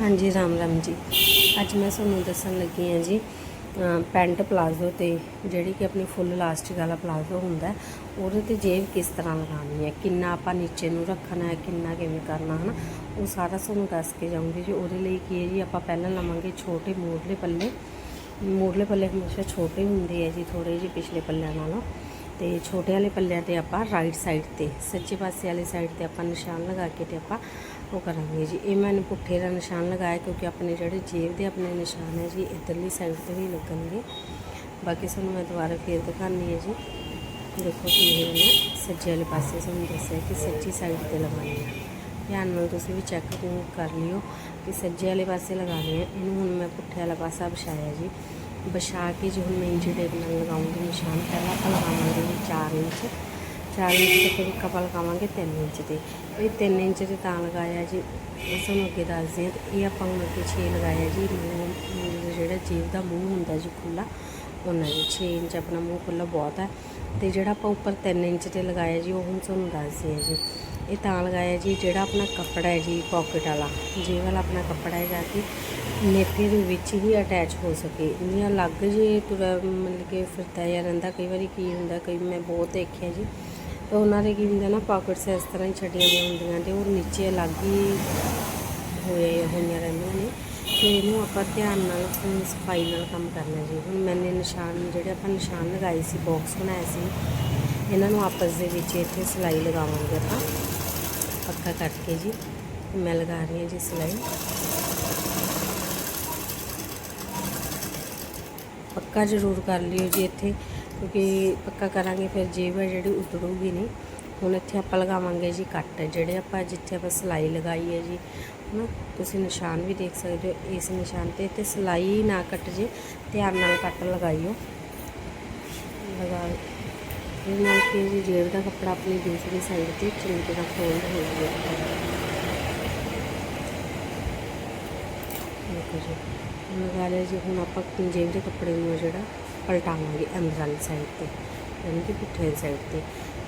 ਹਾਂਜੀ, ਰਾਮ ਰਾਮ ਜੀ। ਅੱਜ ਮੈਂ ਤੁਹਾਨੂੰ ਦੱਸਣ ਲੱਗੀ ਹਾਂ ਜੀ ਪੈਂਟ ਪਲਾਜ਼ੋ ਤੇ ਜਿਹੜੀ ਕਿ ਆਪਣੀ ਫੁੱਲ ਇਲਾਸਟਿਕ ਵਾਲਾ ਪਲਾਜ਼ੋ ਹੁੰਦਾ ਉਹਦੇ ਤੇ ਜੇਬ ਕਿਸ ਤਰ੍ਹਾਂ ਲਗਾਉਣੀ ਹੈ? ਕਿੰਨਾ ਆਪਾਂ ਨੀਚੇ ਨੂੰ ਰੱਖਣਾ ਹੈ, ਕਿੰਨਾ ਕਿਵੇਂ ਕਰਨਾ ਹੈ ਨਾ ਉਹ ਸਾਰਾ ਤੁਹਾਨੂੰ ਦੱਸ ਕੇ ਜਾਊਂਗੀ ਜੀ। ਉਹਦੇ ਲਈ ਕੀ ਹੈ ਜੀ, ਆਪਾਂ ਪਹਿਲਾਂ ਲਵਾਂਗੇ ਛੋਟੇ ਮੋਢਲੇ ਪੱਲੇ। ਮੋਢਲੇ ਪੱਲੇ ਹਮੇਸ਼ਾ ਛੋਟੇ ਹੁੰਦੇ ਆ ਜੀ ਥੋੜੇ ਜਿਹੇ ਪਿਛਲੇ ਪੱਲਿਆਂ ਨਾਲੋਂ। ਤੇ ਛੋਟੇ ਵਾਲੇ ਪੱਲਿਆਂ ਤੇ ਆਪਾਂ ਰਾਈਟ ਸਾਈਡ ਤੇ ਸੱਜੇ ਪਾਸੇ ਵਾਲੀ ਸਾਈਡ ਤੇ ਆਪਾਂ ਨਿਸ਼ਾਨ ਲਗਾ ਕੇ ਤੇ ਆਪਾਂ ਉਹ ਕਰਾਂਗੇ ਜੀ। ਇਹ ਮੈंने ਪੁੱਠੇ ਦਾ ਨਿਸ਼ਾਨ ਲਗਾਇਆ ਕਿਉਂਕਿ ਆਪਣੇ ਜਿਹੜੇ ਜੇਬ ਦੇ ਆਪਣੇ ਨਿਸ਼ਾਨ ਹੈ ਜੀ, ਇੱਧਰਲੀ ਸਾਈਡ ਤੇ ਵੀ ਲੱਗਣਗੇ। ਬਾਕੀ ਤੁਹਾਨੂੰ ਮੈਂ ਦੁਬਾਰਾ ਫੇਰ ਦਿਖਾਉਂਦੀ ਹੈ ਜੀ। ਦੇਖੋ ਕਿਵੇਂ ਮੈਂ ਸੱਜੇ ਵਾਲੇ ਪਾਸੇ ਤੁਹਾਨੂੰ ਦੱਸਿਆ ਕਿ ਸੱਜੀ ਸਾਈਡ ਤੇ ਲਗਾਉਣੀ ਹੈ। ਧਿਆਨ ਨਾਲ ਤੁਸੀਂ ਵੀ ਚੈੱਕ ਕਰ ਲਿਓ ਕਿ ਸੱਜੇ ਵਾਲੇ ਪਾਸੇ ਲਗਾਉਣੀ ਹੈ ਇਹਨੂੰ ਹੁਣ ਮੈਂ ਪੁੱਠੇ ਵਾਲਾ ਪਾਸਾ ਵਿਛਾਇਆ ਜੀ। ਵਿਛਾ ਕੇ ਜੋ ਹੁਣ ਮੈਂ ਇੰਚ ਟੇਪ ਨਾਲ ਲਗਾਉਂਗੀ ਨਿਸ਼ਾਨ। ਪਹਿਲਾਂ ਆਪਾਂ ਲਗਾਵਾਂਗੇ ਜੀ 4 ਇੰਚ 4 ਇੰਚ ਤੇ ਫਿਰ ਇੱਕ ਆਪਾਂ ਲਗਾਵਾਂਗੇ 3 ਇੰਚ ਤੇ ਇਹ 3 ਇੰਚ ਤੇ ਤਾਂ ਲਗਾਇਆ ਜੀ ਇਸ ਨੂੰ ਅੱਗੇ ਦੱਸਦੇ ਹਾਂ ਤੇ ਇਹ ਆਪਾਂ ਹੁਣ ਅੱਗੇ 6 ਲਗਾਇਆ ਜੀ, ਮੂੰਹ ਜਿਹੜਾ ਜੀਭ ਦਾ ਮੂੰਹ ਹੁੰਦਾ ਜੀ ਖੁੱਲਾ ਉਹਨਾਂ ਜੀ 6 ਇੰਚ ਆਪਣਾ ਮੂੰਹ ਖੁੱਲਾ ਬਹੁਤ ਹੈ। ਤੇ ਜਿਹੜਾ ਆਪਾਂ ਉੱਪਰ 3 ਇੰਚ ਤੇ ਲਗਾਇਆ ਜੀ, ਉਹ ਹੁਣ ਤੁਹਾਨੂੰ ਦੱਸਦੇ ਹਾਂ ਜੀ। ਇਹ ਤਾਂ ਲਗਾਇਆ ਜੀ ਜਿਹੜਾ ਆਪਣਾ ਕੱਪੜਾ ਹੈ ਜੀ ਪਾਕਟ ਵਾਲਾ, ਜੇ ਵਾਲਾ ਆਪਣਾ ਕੱਪੜਾ ਹੈ ਜਾ ਕੇ ਨੇਪੇ ਦੇ ਵਿੱਚ ਹੀ ਅਟੈਚ ਹੋ ਸਕੇ। ਇੰਨੀਆਂ ਅਲੱਗ ਜੇ ਤੁਰ ਮਤਲਬ ਕਿ ਫਿਰਦਾ ਜਾਂ ਰਹਿੰਦਾ, ਕਈ ਵਾਰੀ ਕੀ ਹੁੰਦਾ, ਕਈ ਮੈਂ ਬਹੁਤ ਦੇਖਿਆ ਜੀ ਤਾਂ ਉਹਨਾਂ ਦੇ ਕੀ ਹੁੰਦਾ ਨਾ ਪਾਕਟਸ ਇਸ ਤਰ੍ਹਾਂ ਹੀ ਛੱਡੀਆਂ ਹੋਈਆਂ ਹੁੰਦੀਆਂ ਤੇ ਉਹ ਨੀਚੇ ਅਲੱਗ ਹੀ ਹੋਏ ਹੋਈਆਂ ਰਹਿੰਦੀਆਂ ਨੇ। ਤੇ ਇਹਨੂੰ ਆਪਾਂ ਧਿਆਨ ਨਾਲ ਸਫ਼ਾਈ ਨਾਲ ਕੰਮ ਕਰਨਾ ਜੀ। ਹੁਣ ਮੈਨੇ ਨਿਸ਼ਾਨ, ਜਿਹੜੇ ਆਪਾਂ ਨਿਸ਼ਾਨ ਲਗਾਏ ਸੀ ਬਾਕਸ ਬਣਾਏ ਸੀ, ਇਹਨਾਂ ਨੂੰ ਆਪਸ ਦੇ ਵਿੱਚ ਇੱਥੇ ਸਿਲਾਈ ਲਗਾਵਾਂਗੇ ਆਪਾਂ। ਪੱਕਾ ਕੱਟ ਕੇ ਜੀ, ਮੈਂ ਲਗਾ ਰਹੀ ਹਾਂ ਜੀ ਸਿਲਾਈ। ਪੱਕਾ ਜ਼ਰੂਰ ਕਰ ਲਿਓ ਜੀ ਇੱਥੇ। ਕਿਉਂਕਿ ਪੱਕਾ ਕਰਾਂਗੇ, ਫਿਰ ਜੇਬ ਹੈ ਜਿਹੜੀ ਉਤੜੂਗੀ ਨਹੀਂ। ਹੁਣ ਇੱਥੇ ਆਪਾਂ ਲਗਾਵਾਂਗੇ ਜੀ ਕੱਟ, ਜਿਹੜੇ ਆਪਾਂ ਜਿੱਥੇ ਆਪਾਂ ਸਿਲਾਈ ਲਗਾਈ ਹੈ ਜੀ, ਹਨਾ, ਤੁਸੀਂ ਨਿਸ਼ਾਨ ਵੀ ਦੇਖ ਸਕਦੇ ਹੋ, ਇਸ ਨਿਸ਼ਾਨ ਤੇ ਤੇ ਸਿਲਾਈ ਨਾ ਕੱਟ ਜੇ, ਧਿਆਨ ਨਾਲ ਕੱਟ ਲਗਾਈਓ। ਲਗਾ ਇਹ ਨਾਲ ਕਿ ਜੀ, ਜੇਬ ਦਾ ਕੱਪੜਾ ਆਪਣੀ ਦੂਸਰੀ ਸਾਈਡ ਤੇ ਚੰਗੀ ਤਰ੍ਹਾਂ ਫੋਲਡ ਹੋ ਜਾਵੇ ਦੇਖੋ ਜੀ, ਲਗਾ ਲਿਆ ਜੀ, ਹੁਣ ਆਪਾਂ ਜੇਬ ਦੇ ਕੱਪੜੇ ਨੂੰ ਜਿਹੜਾ ਪਲਟਾਵਾਂਗੇ ਅੰਦਰ ਵਾਲੀ ਸਾਈਡ ਤੇ ਯਾਨੀ ਕਿ ਪੁੱਠੇ ਵਾਲੀ ਸਾਈਡ ਤੇ।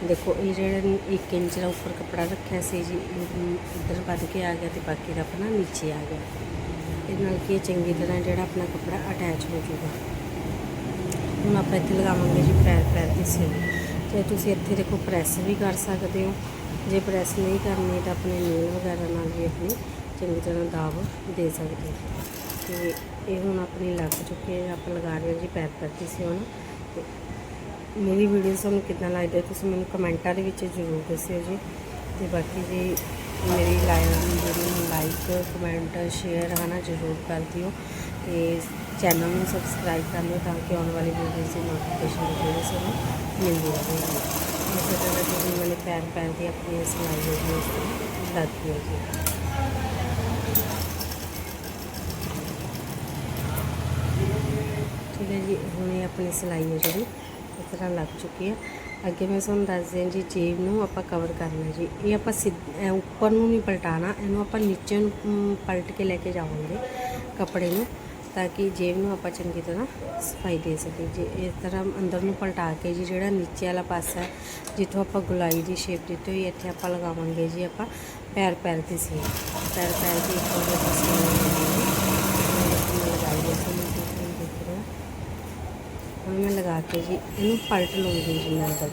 ਦੇਖੋ ਇਹ ਜਿਹੜਾ 1 ਇੰਚ ਦਾ ਉੱਪਰ ਕੱਪੜਾ ਰੱਖਿਆ ਸੀ ਜੀ ਇਹ ਇੱਧਰ ਵੱਧ ਕੇ ਆ ਗਿਆ ਤੇ ਬਾਕੀ ਦਾ ਆਪਣਾ ਨੀਚੇ ਆ ਗਿਆ। ਇਹਦੇ ਨਾਲ ਕੀ ਹੈ, ਚੰਗੀ ਤਰ੍ਹਾਂ ਜਿਹੜਾ ਆਪਣਾ ਕੱਪੜਾ ਅਟੈਚ ਹੋ ਜਾਊਗਾ। ਹੁਣ ਆਪਾਂ ਇੱਥੇ ਲਗਾਵਾਂਗੇ ਜੀ ਪੈਰ ਪੈਰ ਦੀ ਸਿਲ ਤੇ ਤੁਸੀਂ ਇੱਥੇ ਦੇਖੋ ਪ੍ਰੈਸ ਵੀ ਕਰ ਸਕਦੇ ਹੋ। ਜੇ ਪ੍ਰੈਸ ਨਹੀਂ ਕਰਨੀ ਤਾਂ ਆਪਣੇ ਨੀਲ ਵਗੈਰਾ ਨਾਲ ਵੀ ਆਪਣੀ ਚੰਗੀ ਤਰ੍ਹਾਂ ਦਾਬ ਦੇ ਸਕਦੇ ਹੋ। ਤੇ ਇਹ ਹੁਣ ਆਪਣੀ ਲੱਗ ਚੁੱਕੀ ਹੈ, ਆਪਾਂ ਲਗਾ ਰਹੇ ਹਾਂ ਜੀ ਪੈਰ ਪੈਰ ਸੀ ਸਿਉਣ। ਤੇ ਮੇਰੀ ਵੀਡੀਓ ਤੁਹਾਨੂੰ ਕਿੱਦਾਂ ਲੱਗਦੀ ਹੈ, ਤੁਸੀਂ ਮੈਨੂੰ ਕਮੈਂਟਾਂ ਦੇ ਵਿੱਚ ਜ਼ਰੂਰ ਦੱਸਿਓ ਜੀ। ਤੇ ਬਾਕੀ ਜੀ, ਮੇਰੀ ਲਾਈਕ ਨੂੰ ਲਾਈਕ ਕਮੈਂਟ ਸ਼ੇਅਰ ਹਨਾ, ਜ਼ਰੂਰ ਕਰ ਦਿਓ। ਤੇ ਚੈਨਲ ਨੂੰ ਸਬਸਕ੍ਰਾਈਬ ਕਰ ਲਿਓ ਤਾਂ ਕਿ ਆਉਣ ਵਾਲੀ ਵੀਡੀਓਜ਼ ਦੀ ਨੋਟੀਫਿਕੇਸ਼ਨ ਜਿਹੜੀ ਸਾਨੂੰ ਮਿਲਦੀ ਰਹੇਗੀ ਇਸੇ ਤਰ੍ਹਾਂ ਜਿਹੜੀ ਮੈंने ਪੈਰ ਪੈਰ ਦੀ ਆਪਣੀ ਇਸ ਲਾਈਵ ਉਸ ਤੋਂ ਲੱਗ ਗਈ ਹੈ ਜੀ। ਹੈ ਜੀ, ਹੁਣ ਇਹ ਆਪਣੀ ਸਿਲਾਈ ਹੈ ਜਿਹੜੀ, ਇਸ ਤਰ੍ਹਾਂ ਲੱਗ ਚੁੱਕੀ ਹੈ। ਅੱਗੇ ਮੈਂ ਤੁਹਾਨੂੰ ਦੱਸਦੀ ਹਾਂ ਜੀ, ਜੇਬ ਨੂੰ ਆਪਾਂ ਕਵਰ ਕਰਨਾ ਜੀ। ਇਹ ਆਪਾਂ ਸਿੱਧ- ਉੱਪਰ ਨੂੰ ਨਹੀਂ ਪਲਟਾਣਾ ਇਹਨੂੰ ਆਪਾਂ ਨੀਚੇ ਨੂੰ ਪਲਟ ਕੇ ਲੈ ਕੇ ਜਾਵਾਂਗੇ ਕੱਪੜੇ ਨੂੰ, ਤਾਂ ਕਿ ਜੇਬ ਨੂੰ ਆਪਾਂ ਚੰਗੀ ਤਰ੍ਹਾਂ ਸਫ਼ਾਈ ਦੇ ਸਕੀਏ ਜੀ। ਇਸ ਤਰ੍ਹਾਂ ਅੰਦਰ ਨੂੰ ਪਲਟਾ ਕੇ ਜੀ, ਜਿਹੜਾ ਨੀਚੇ ਵਾਲਾ ਪਾਸਾ ਜਿੱਥੋਂ ਆਪਾਂ ਗੁਲਾਈ ਦੀ ਸ਼ੇਪ ਦਿੱਤੀ ਹੋਈ ਇੱਥੇ ਆਪਾਂ ਲਗਾਵਾਂਗੇ ਜੀ ਆਪਾਂ ਪੈਰ ਪੈਰ ਦੀ ਸੀ ਪੈਰ ਪੈਰ ਦੀ ਇੱਕ ਹੋਰ ਪਾਸੇ ਲਗਾਈ ਹੈ ਤੁਹਾਨੂੰ ਤੁਸੀਂ ਦੇਖ ਰਹੇ ਹੋ ਹੁਣ ਮੈਂ ਲਗਾ ਕੇ ਜੀ, ਇਹਨੂੰ ਪਲਟ ਲੂੰਗੀ ਜੀ ਮੈਂ ਅੰਦਰ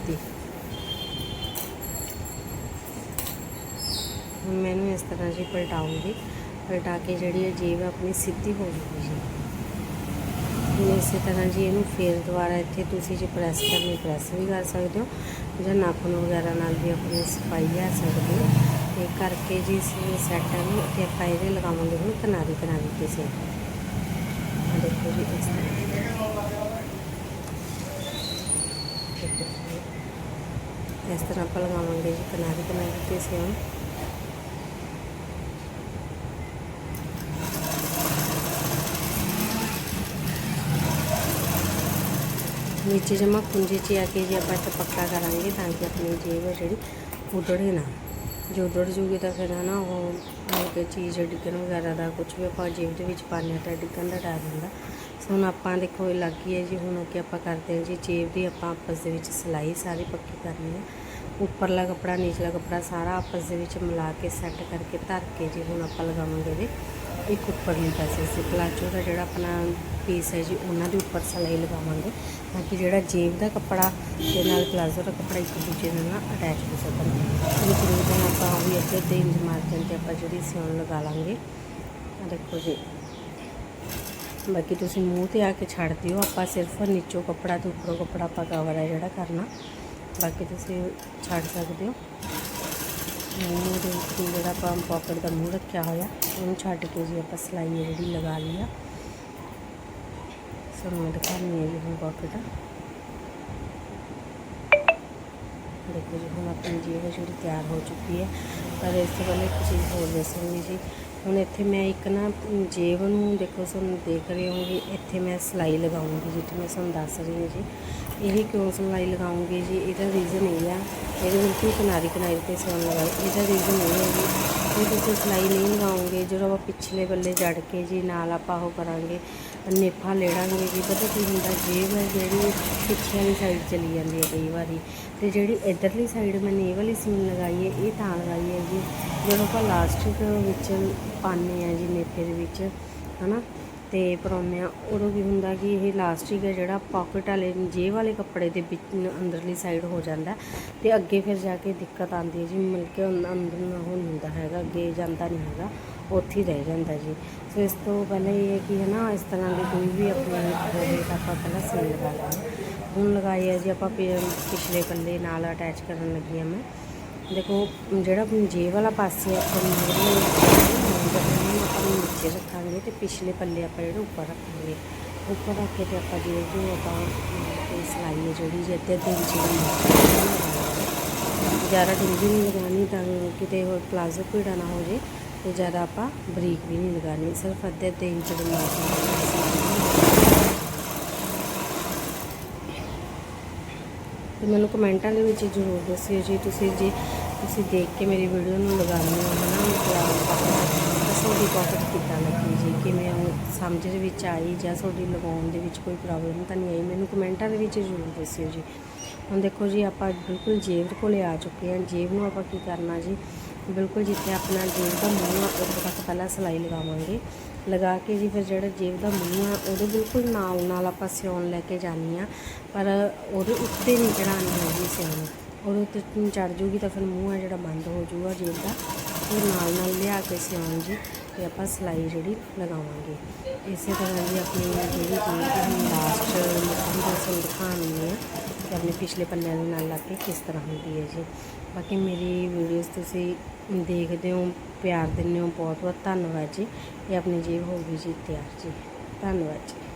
ਹੁਣ ਮੈਨੂੰ ਇਸ ਤਰ੍ਹਾਂ ਜੀ ਪਲਟਾਉਂਗੀ, ਪਲਟਾ ਕੇ ਜਿਹੜੀ ਇਹ ਜੇਬ ਆਪਣੀ ਸਿੱਧੀ ਹੋ ਜੂਗੀ ਜੀ। ਹੁਣ ਇਸੇ ਤਰ੍ਹਾਂ ਜੀ ਇਹਨੂੰ ਫੇਰ ਦੁਬਾਰਾ ਇੱਥੇ ਤੁਸੀਂ ਜੀ ਪ੍ਰੈਸ ਕਰਨੀ, ਪ੍ਰੈਸ ਵੀ ਕਰ ਸਕਦੇ ਹੋ, ਜਾਂ ਨਾਖੂਨ ਵਗੈਰਾ ਨਾਲ ਵੀ ਆਪਣੀ ਸਫ਼ਾਈ ਕਰ ਸਕਦੇ ਹੋ। ਤੇ ਕਰਕੇ ਜੀ ਇਸ ਸੈੱਟ ਨੂੰ ਤੇ ਆਪਾਂ ਇਹਦੇ ਲਗਾਵਾਂਗੇ ਹੁਣ ਕਿਨਾਰੀ ਕਿਨਾਰੀ ਤੇ ਸੇ ਆਹ ਦੇਖੋ ਜੀ ਇਸ ਤਰ੍ਹਾਂ ਦੇਖੋ ਜੀ। ਇਸ ਤਰ੍ਹਾਂ ਆਪਾਂ ਲਗਾਵਾਂਗੇ ਜੀ ਕਿਨਾਰੀ ਕਿਨਾਰੀ ਤੇ ਸੇ ਹੁਣ ਨੀਚੇ ਜਮਾ ਕੁੰਜੇ 'ਚ ਆ ਕੇ ਜੇ ਆਪਾਂ ਇੱਥੇ ਪੱਕਾ ਜੋ ਉਧੜ ਜੂਗੀ ਤਾਂ ਫਿਰ ਹੈ ਨਾ ਉਹ ਮਤਲਬ ਚੀਜ਼ ਡਿੱਗਣ ਵਗੈਰਾ ਦਾ ਕੁਝ ਵੀ ਆਪਾਂ ਜੇਬ ਦੇ ਵਿੱਚ ਪਾਉਂਦੇ ਹਾਂ ਤਾਂ ਡਿੱਗਣ ਦਾ ਡਰ ਹੁੰਦਾ। ਸੋ ਹੁਣ ਆਪਾਂ ਦੇਖੋ ਇਹ ਲੱਗ ਗਈ ਹੈ ਜੀ, ਹੁਣ ਅੱਗੇ ਆਪਾਂ ਕਰਦੇ ਹਾਂ ਜੀ, ਜੇਬ ਦੀ ਆਪਾਂ ਆਪਸ ਦੇ ਵਿੱਚ ਸਿਲਾਈ ਸਾਰੀ ਪੱਕੀ ਕਰਨੀ ਹੈ। ਉੱਪਰਲਾ ਕੱਪੜਾ, ਨੀਚਲਾ ਕੱਪੜਾ ਸਾਰਾ ਆਪਸ ਦੇ ਵਿੱਚ ਮਿਲਾ ਕੇ ਸੈੱਟ ਕਰਕੇ ਧਰ ਕੇ ਜੀ ਹੁਣ ਆਪਾਂ ਲਗਾਵਾਂਗੇ ਇਹਦੇ। ਇੱਕ ਉੱਪਰ ਉੱਪਰਲੇ ਪੈਸੇ ਸੀ ਪਲਾਜੋ ਦਾ ਜਿਹੜਾ ਆਪਣਾ ਪੀਸ ਹੈ ਜੀ, ਉਹਨਾਂ ਦੇ ਉੱਪਰ ਸਲਾਈ ਲਗਾਵਾਂਗੇ ਤਾਂ ਕਿ ਜਿਹੜਾ ਜੇਬ ਦਾ ਕੱਪੜਾ ਤੇ ਨਾਲ ਪਲਾਜੋ ਦਾ ਕੱਪੜਾ ਇੱਕ ਦੂਜੇ ਦੇ ਨਾਲ ਅਟੈਚ ਹੋ ਸਕਣ। ਇਹ ਤਕਰੀਬਨ ਆਪਾਂ ਵੀ ਅੱਧੇ ਅੱਧੇ ਇੰਚ ਮਾਰਜਨ ਤੇ ਆਪਾਂ ਜਿਹੜੀ ਸਿਉਣ ਲਗਾ ਲਾਂਗੇ। ਦੇਖੋ ਜੀ। ਬਾਕੀ ਤੁਸੀਂ ਮੂੰਹ ਤੇ ਆ ਕੇ ਛੱਡ ਦਿਓ, ਆਪਾਂ ਸਿਰਫ ਨੀਚੋਂ ਕੱਪੜਾ ਤੇ ਉੱਪਰੋਂ ਕੱਪੜਾ ਆਪਾਂ ਕਵਰ ਹੈ ਜਿਹੜਾ ਕਰਨਾ। ਬਾਕੀ ਤੁਸੀਂ ਛੱਡ ਸਕਦੇ ਹੋ। ਮੂੰਹ ਦੇ ਉੱਤੇ ਜਿਹੜਾ ਆਪਾਂ ਪਾਕਟ ਦਾ ਮੂੰਹ ਰੱਖਿਆ ਹੋਇਆ ਉਹਨੂੰ ਛੱਡ ਕੇ ਜੀ ਆਪਾਂ ਸਲਾਈ ਹੈ ਜਿਹੜੀ ਲਗਾ ਲਈ ਆ ਸਾਨੂੰ ਮੈਂ ਦਿਖਾਉਣੀ ਹੈ ਜੀ ਹੁਣ ਪਾਕਟ ਦੇਖੋ ਜੀ ਹੁਣ ਆਪਣੀ ਜੇਬ ਹੈ ਜਿਹੜੀ ਤਿਆਰ ਹੋ ਚੁੱਕੀ ਹੈ ਪਰ ਇਸ ਤੋਂ ਪਹਿਲਾਂ ਇੱਕ ਚੀਜ਼ ਹੋਰ ਦੱਸਾਂਗੀ ਜੀ ਹੁਣ ਇੱਥੇ ਮੈਂ ਇੱਕ ਨਾ ਜੇਬ ਨੂੰ ਦੇਖੋ ਤੁਹਾਨੂੰ ਦੇਖ ਰਹੇ ਹੋਗੇ ਇੱਥੇ ਮੈਂ ਸਿਲਾਈ ਲਗਾਉਂਗੀ ਜਿੱਥੇ ਮੈਂ ਤੁਹਾਨੂੰ ਦੱਸ ਰਹੀ ਹਾਂ ਜੀ। ਇਹ ਕਿਉਂ ਸਿਲਾਈ ਲਗਾਉਂਗੀ ਜੀ? ਇਹਦਾ ਰੀਜ਼ਨ ਇਹ ਆ। ਇਹਦੇ ਬਿਲਕੁਲ ਕਿਨਾਰੀ ਕਿਨਾਰੀ ਤੇ ਸਿਉਣ ਲਗਾਈ ਇਹਦਾ ਰੀਜ਼ਨ ਇਹ ਹੈ ਜੀ, ਜੇ ਤੁਸੀਂ ਸਿਲਾਈ ਨਹੀਂ ਲਗਾਉਂਗੇ, ਜਦੋਂ ਆਪਾਂ ਪਿਛਲੇ ਬੱਲੇ ਜੜ ਕੇ ਜੀ ਨਾਲ ਆਪਾਂ ਉਹ ਕਰਾਂਗੇ ਨੇਫਾ ਲੈੜਾਂਗੇ ਜੀ, ਪਤਾ ਕੀ ਹੁੰਦਾ, ਜੇਬ ਹੈ ਜਿਹੜੀ, ਪਿੱਛੇ ਵਾਲੀ ਸਾਈਡ ਚਲੀ ਜਾਂਦੀ ਹੈ ਕਈ ਵਾਰੀ। ਤੇ ਜਿਹੜੀ ਇਧਰਲੀ ਸਾਈਡ ਮੈਂ ਨੀ ਵਾਲੀ ਸੀਨ ਲਗਾਈ ਹੈ, ਇਹ ਤਾਂ ਲਗਾਈ ਹੈ ਜੀ। ਜਦੋਂ ਆਪਾਂ ਲਾਸਟਿਕ ਵਿੱਚ ਪਾਉਂਦੇ ਆ ਜੀ ਨੇਫੇ ਦੇ ਵਿੱਚ, ਹਨਾ? ਤੇ ਪਰੋਨੇ ਆ ਉਦੋਂ ਕੀ ਹੁੰਦਾ ਕਿ ਇਹ ਲਾਸਟਿਕ ਹੈ ਜਿਹੜਾ ਪਾਕਟ ਵਾਲੇ, ਜੇਬ ਵਾਲੇ ਕੱਪੜੇ ਦੇ ਵਿੱਚ ਅੰਦਰਲੀ ਸਾਈਡ ਹੋ ਜਾਂਦਾ ਤੇ ਅੱਗੇ ਫਿਰ ਜਾ ਕੇ ਦਿੱਕਤ ਆਉਂਦੀ ਹੈ ਜੀ ਮਿਲ ਕੇ ਅੰਦਰ ਨੂੰ ਉਹ ਨਹੀਂ ਹੁੰਦਾ ਹੈਗਾ, ਅੱਗੇ ਜਾਂਦਾ ਨਹੀਂ ਹੈਗਾ, ਉੱਥੇ ਹੀ ਰਹਿ ਜਾਂਦਾ ਜੀ। ਸੋ ਇਸ ਤੋਂ ਪਹਿਲਾਂ ਇਹ ਹੈ ਕਿ ਹੈ ਨਾ, ਇਸ ਤਰ੍ਹਾਂ ਦੀ ਕੋਈ ਵੀ ਆਪਣੀ ਹੋਵੇ ਤਾਂ ਆਪਾਂ ਪਹਿਲਾਂ ਸੀਲ ਲਗਾ ਲਾਂਗੇ ਹੁਣ ਲਗਾਈ ਹੈ ਜੀ, ਆਪਾਂ ਪਿ- ਪਿਛਲੇ ਪੱਲੇ ਨਾਲ ਅਟੈਚ ਕਰਨ ਲੱਗੀ ਹਾਂ ਮੈਂ। ਦੇਖੋ, ਜਿਹੜਾ ਜੇਬ ਵਾਲਾ ਪਾਸੇ ਆਪਾਂ ਮਗਰਲੇ ਨੂੰ ਆਪਾਂ ਨੂੰ ਨੀਚੇ ਰੱਖਾਂਗੇ ਤੇ ਪਿਛਲੇ ਪੱਲੇ ਆਪਾਂ ਜਿਹੜੇ ਉੱਪਰ ਰੱਖਾਂਗੇ ਉੱਪਰ ਰੱਖ ਕੇ ਤੇ ਆਪਾਂ ਜਿਹੜੇ ਜੋ ਆਪਾਂ ਸਿਲਾਈ ਹੈ ਜਿਹੜੀ ਜੇ ਅੱਧੇ ਅੱਧੇ ਇੰਚ ਜ਼ਿਆਦਾ ਡੂੰਘੀ ਨਹੀਂ ਲਗਾਉਣੀ ਤਾਂ ਕਿਤੇ ਹੋਰ ਪਲਾਜ਼ੋ ਭੀੜਾ ਨਾ ਹੋ ਜੇ ਤੇ ਜ਼ਿਆਦਾ ਆਪਾਂ ਬਰੀਕ ਵੀ ਨਹੀਂ ਲਗਾਉਣੀ ਸਿਰਫ ਅੱਧੇ ਅੱਧੇ ਇੰਚ ਦੀ ਮਾਰਜਨ ਤੇ ਮੈਨੂੰ ਕਮੈਂਟਾਂ ਦੇ ਵਿੱਚ ਜ਼ਰੂਰ ਦੱਸਿਓ ਜੀ। ਤੁਸੀਂ ਜੀ, ਤੁਸੀਂ ਦੇਖ ਕੇ ਮੇਰੀ ਵੀਡੀਓ ਨੂੰ ਲਗਾਉਂਦੇ ਹੋ, ਹਨਾ? ਦੱਸੋ ਦੀ ਪਾਕਟ ਕਿੱਦਾਂ ਲੱਗੀ ਜੀ? ਕਿਵੇਂ ਉਹ ਸਮਝ ਦੇ ਵਿੱਚ ਆਈ ਜਾਂ ਤੁਹਾਡੀ ਲਗਾਉਣ ਦੇ ਵਿੱਚ ਕੋਈ ਪ੍ਰੋਬਲਮ ਤਾਂ ਨਹੀਂ ਆਈ? ਮੈਨੂੰ ਕਮੈਂਟਾਂ ਦੇ ਵਿੱਚ ਜ਼ਰੂਰ ਦੱਸਿਓ ਜੀ। ਹੁਣ ਦੇਖੋ ਜੀ, ਆਪਾਂ ਬਿਲਕੁਲ ਜੇਬ ਕੋਲੇ ਆ ਚੁੱਕੇ ਹਾਂ। ਜੇਬ ਨੂੰ ਆਪਾਂ ਕੀ ਕਰਨਾ ਜੀ? ਬਿਲਕੁਲ ਜਿੱਥੇ ਆਪਣਾ ਜੇਬ ਦਾ ਮੂੰਹ ਆ, ਉੱਥੇ ਤੱਕ ਪਹਿਲਾਂ ਸਿਲਾਈ ਲਗਾਵਾਂਗੇ। ਲਗਾ ਕੇ ਜੀ ਫਿਰ ਜਿਹੜਾ ਜੇਬ ਦਾ ਮੂੰਹ ਆ, ਉਹਦੇ ਬਿਲਕੁਲ ਨਾਲ ਨਾਲ ਆਪਾਂ ਸਿਉਣ ਲੈ ਕੇ ਜਾਣੀ ਆ ਪਰ ਉਹਦੇ ਉੱਤੇ ਨਹੀਂ ਚੜਾਉਣੀ ਹੈਗੀ ਸਿਉਣ। ਉਹਦੇ ਉੱਤੇ ਚੜ ਜੂਗੀ ਤਾਂ ਫਿਰ ਮੂੰਹ ਆ ਜਿਹੜਾ ਬੰਦ ਹੋ ਜੂਗਾ ਜੇਬ ਦਾ। ਉਹ ਨਾਲ ਨਾਲ ਲਿਆ ਕੇ ਸਿਉਣ ਜੀ। ਤੇ ਆਪਾਂ ਸਿਲਾਈ ਜਿਹੜੀ ਲਗਾਵਾਂਗੇ। ਇਸੇ ਤਰ੍ਹਾਂ ਜੀ ਆਪਣੀ ਜਿਹੜੀ ਚੀਜ਼ ਦੀ ਲਾਸਟ ਮੁੱਢਲੀ ਦਾ ਸਾਨੂੰ ਦਿਖਾਉਣੀ ਆ ਕਿ ਆਪਣੇ ਪਿਛਲੇ ਪੰਨਿਆਂ ਦੇ ਨਾਲ ਲਾ ਕੇ ਕਿਸ ਤਰ੍ਹਾਂ ਹੁੰਦੀ ਹੈ ਜੀ। ਬਾਕੀ ਮੇਰੀ ਵੀਡੀਓਜ਼ ਤੁਸੀਂ ਦੇਖਦੇ ਹੋ, ਪਿਆਰ ਦਿੰਦੇ ਹੋ ਬਹੁਤ ਬਹੁਤ ਧੰਨਵਾਦ ਜੀ। ਇਹ ਆਪਣੀ ਜੇਬ ਹੋ ਗਈ ਜੀ, ਤਿਆਰ ਜੀ। ਧੰਨਵਾਦ ਜੀ।